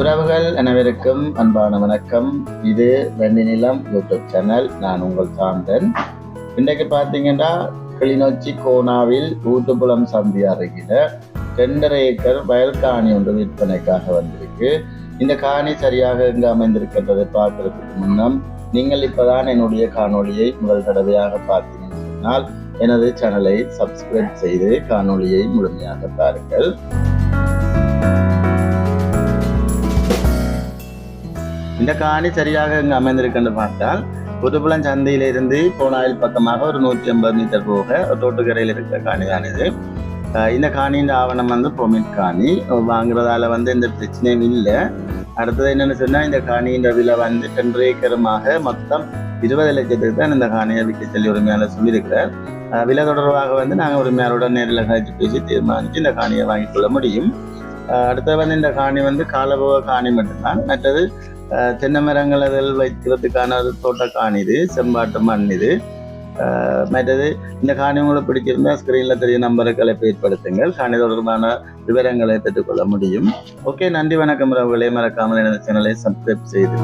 உறவுகள் அனைவருக்கும் அன்பான வணக்கம். இது ரெண்டு நிலம் யூடியூப் சேனல். நான் உங்கள் சாந்தன். இன்றைக்கு பார்த்தீங்கன்னா கிளிநொச்சி கோனாவில் ஊட்டுப்புலம் சந்தி அருகில ரெண்டரை ஏக்கர் வயல் காணி ஒன்று விற்பனைக்காக வந்திருக்கு. இந்த காணி சரியாக எங்கு அமைந்திருக்கின்றதை பார்க்கறதுக்கு முன்னம். நீங்கள் இப்பதான் என்னுடைய காணொளியை முதல் தடவையாக பார்த்தீங்கன்னு சொன்னால் எனது சேனலை சப்ஸ்கிரைப் செய்து காணொளியை முழுமையாக பாருங்கள். இந்த காணி சரியாக இங்கு அமைந்திருக்குன்னு பார்த்தால் புதுப்புலம் சந்தையிலிருந்து போனாயில் பக்கமாக ஒரு நூற்றி ஐம்பது மீட்டர் போக ஒரு தோட்டுக்கரையில் இருக்கிற காணி தான் இது இந்த காணியின் ஆவணம் வந்து பொமிட் காணி. வாங்குறதால வந்து எந்த பிரச்சனையும் இல்லை. அடுத்தது என்னென்னு சொன்னால் இந்த காணியின் விலை வந்து ரெண்டு ஏக்கருமாக மொத்தம் இருபது லட்சத்துக்கு தான் இந்த காணியை விற்க சொல்லி உரிமையாளர் சொல்லியிருக்கிறார். விலை தொடர்பாக வந்து நாங்கள் உரிமையாளரோட நேரில் கழிச்சு பேசி தீர்மானித்து இந்த காணியை வாங்கிக் கொள்ள முடியும் அடுத்தது வந்து இந்த காணி வந்து காலபோக காணி மட்டும்தான். மற்றது தென்னை மரங்கள் அதில் வைக்கிறதுக்கான ஒரு தோட்ட காணி இது செம்பாட்டு மண் இது. மற்றது இந்த காணி உங்களுக்கு பிடிச்சிருந்தால் ஸ்க்ரீனில் தெரிய நம்பருக்களை அழைப்பு காணி தொடர்பான விவரங்களை பெற்றுக்கொள்ள முடியும். ஓகே நன்றி வணக்கம் ரவுகளே மறக்காமல் எனது சேனலை சப்ஸ்கிரைப் செய்து